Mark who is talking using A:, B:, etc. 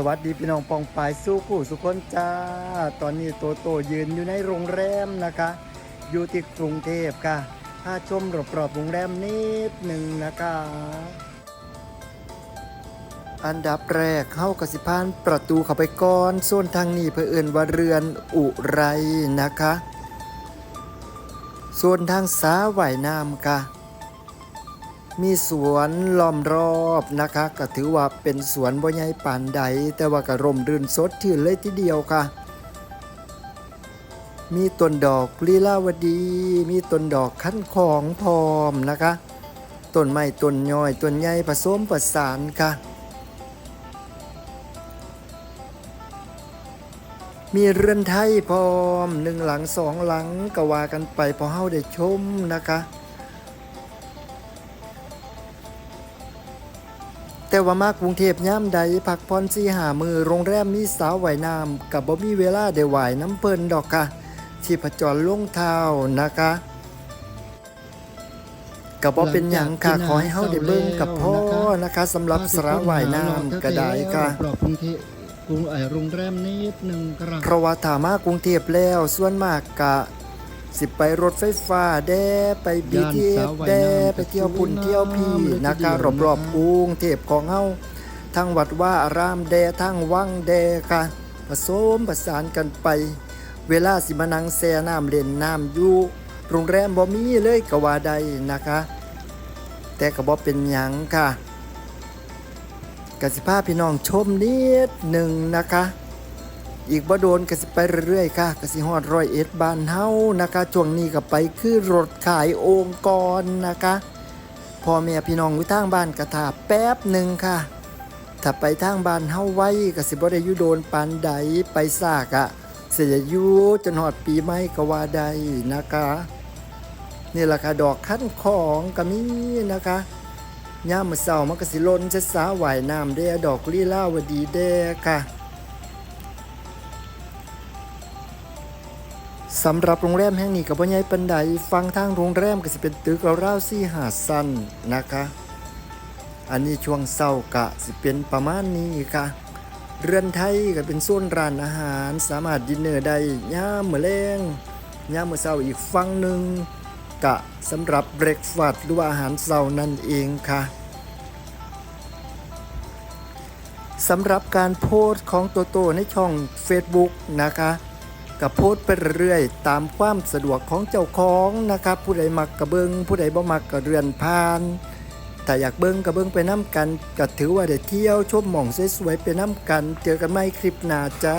A: สวัสดีพี่น้องปองปายสู้คู่สุขคนจ้า ตอนนี้โตโตยืนอยู่ในโรงแรมนะคะ อยู่ที่กรุงเทพค่ะถ้าชมรอบๆโรงแรมนิดหนึ่งนะคะ อันดับแรกเข้ากสิพานประตูเข้าไปก่อนส่วนทางนี้เพื่อเอื่นว่าเรือนอุไรนะคะ ส่วนทางสาไหวน้ำค่ะ มีสวนล้อมรอบนะคะก็ถือว่าเป็นสวนบ่ใหญ่ปานใด แต่ว่าก็ร่มรื่นสดชื่นเลยทีเดียวค่ะ มีต้นดอกลีลาวดี มีต้นดอกขั้นของพร้อมนะคะต้นไม้ต้นย่อยต้นใหญ่ผสมประสานค่ะ มีเรือนไทยพร้อมหนึ่งหลังสองหลังก็ว่ากันไปพอเฮาได้ชมนะคะ แต่ว่ามากรุงเทพย่ามใดพักพรสีหามือโรงแรมมีสาวว่ายน้ำกับบ่มีเวลาได้ว่ายน้ำเพิ่นดอกค่ะที่ผจรลงเท้านะคะกับบ่เป็นหยังค่ะขอให้เฮาได้เบิ่งกับพ่อนะคะสำหรับสระว่ายน้ำก็ได้ค่ะ
B: รอบกรุงเทพกรุงเอ่อโรงแรมนิดหนึ่งครับ
A: เพราะว่าถ้ามากรุงเทพแล้วส่วนมากกะ สิไปรถไฟฟ้าแด่ไป BTS แด่ไปเที่ยวพุ่นเที่ยวพี่นะคะรอบๆกรุงเทพของเฮาทั้งวัดว่าอารามแด่ทั้งวังแด่ค่ะผสมผสานกันไป เวลาสิมานั่งแช่น้ำเล่นน้ำอยู่โรงแรมบ่มีเลยก็ว่าได้นะคะ แต่ก็บ่เป็นหยังค่ะกสิภาพี่น้องชมนิดหนึ่งนะคะ อีกบ่โดนก็สิไปเรื่อยๆค่ะก็สิฮอดร้อยเอ็ดบ้านเฮานะคะช่วงนี้ก็ไปคือรถขายองค์กรนะคะพ่อแม่พี่น้องอยู่ทางบ้านก็ท่าแป๊บหนึ่งค่ะ ถ้าไปทางบ้านเฮาไว้ก็สิบ่ได้อยู่โดนปานใดไปซากอะเสียอยู่จนฮอดปีใหม่ก็ว่าได้นะคะนี่แหละค่ะดอกขั้นของก็มีนะคะย่ามมื้อเช้ามันก็สิล้นจะสาหวายน้ำเด้ดอกลีลาวดีเด้ค่ะ สำหรับโรงแรมแห่งนี้กับพ่อใหญ่ปันไดฟังทางโรงแรมก็สิเป็นตึกราวๆสี่หาสั้นนะคะ อันนี้ช่วงเศร้ากะสิเป็นประมาณนี้ค่ะ เรือนไทยก็เป็นโซนร้านอาหารสามารถดินเนอร์ได้ย่ามมื้อแลงย่ามมื้อเช้าอีกฝั่งหนึ่งกะสำหรับเบรกฟาสต์หรือว่าอาหารเช้านั่นเองค่ะสำหรับการโพสต์ของโตโตในช่อง Facebook นะคะ กับโพสไปเรื่อยๆ ตามความสะดวกของเจ้าของนะครับ ผู้ใดมักกระเบิงผู้ใดบ่มักกระเรือนพานถ้าอยากเบิงกระเบิงไปน้ำกันก็ถือว่าได้เที่ยวชมหม่องสวยๆไปน้ำกัน เจอกันใหม่คลิปหน้าจ้า